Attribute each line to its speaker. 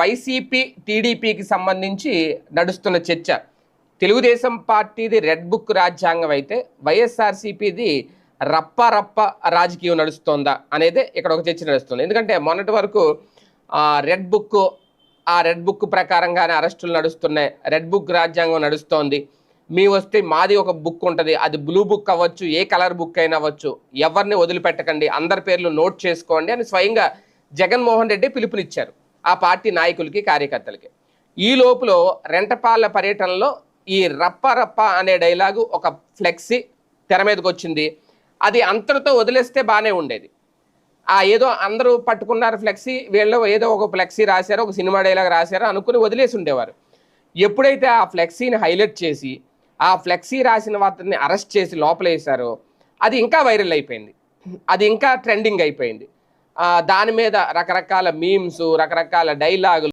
Speaker 1: YCP టీడీపీకి సంబంధించి నడుస్తున్న చర్చ. తెలుగుదేశం పార్టీది రెడ్ బుక్ రాజ్యాంగం అయితే వైఎస్ఆర్సీపీది రప్ప రప్ప రాజకీయం నడుస్తోందా అనేది ఇక్కడ ఒక చర్చ నడుస్తుంది. ఎందుకంటే మొన్నటి వరకు రెడ్ బుక్ ఆ రెడ్ బుక్ ప్రకారంగానే అరెస్టులు నడుస్తున్నాయి. రెడ్ బుక్ రాజ్యాంగం నడుస్తోంది. మీ వస్తే మాది ఒక బుక్ ఉంటుంది. అది బ్లూ బుక్ అవ్వచ్చు ఏ కలర్ బుక్ అయినా అవ్వచ్చు. ఎవరిని వదిలిపెట్టకండి. అందరి పేర్లు నోట్ చేసుకోండి అని స్వయంగా జగన్మోహన్ రెడ్డి పిలుపునిచ్చారు. ఆ పార్టీ నాయకులకి కార్యకర్తలకి. ఈ లోపల రెంటపాళ్ళ పర్యటనలో ఈ రప్ప రప్ప అనే డైలాగు ఒక ఫ్లెక్సీ తెర మీదకి వచ్చింది. అది అంతటితో వదిలేస్తే బాగానే ఉండేది. ఆ ఏదో అందరూ పట్టుకున్నారు ఫ్లెక్సీ వీళ్ళు ఏదో ఒక ఫ్లెక్సీ రాశారు ఒక సినిమా డైలాగ్ రాశారో అనుకుని వదిలేసి ఉండేవారు. ఎప్పుడైతే ఆ ఫ్లెక్సీని హైలైట్ చేసి ఆ ఫ్లెక్సీ రాసిన వాటిని అరెస్ట్ చేసి లోపలేసారో అది ఇంకా వైరల్ అయిపోయింది. అది ఇంకా ట్రెండింగ్ అయిపోయింది. దాని మీద రకరకాల మీమ్స్ రకరకాల డైలాగులు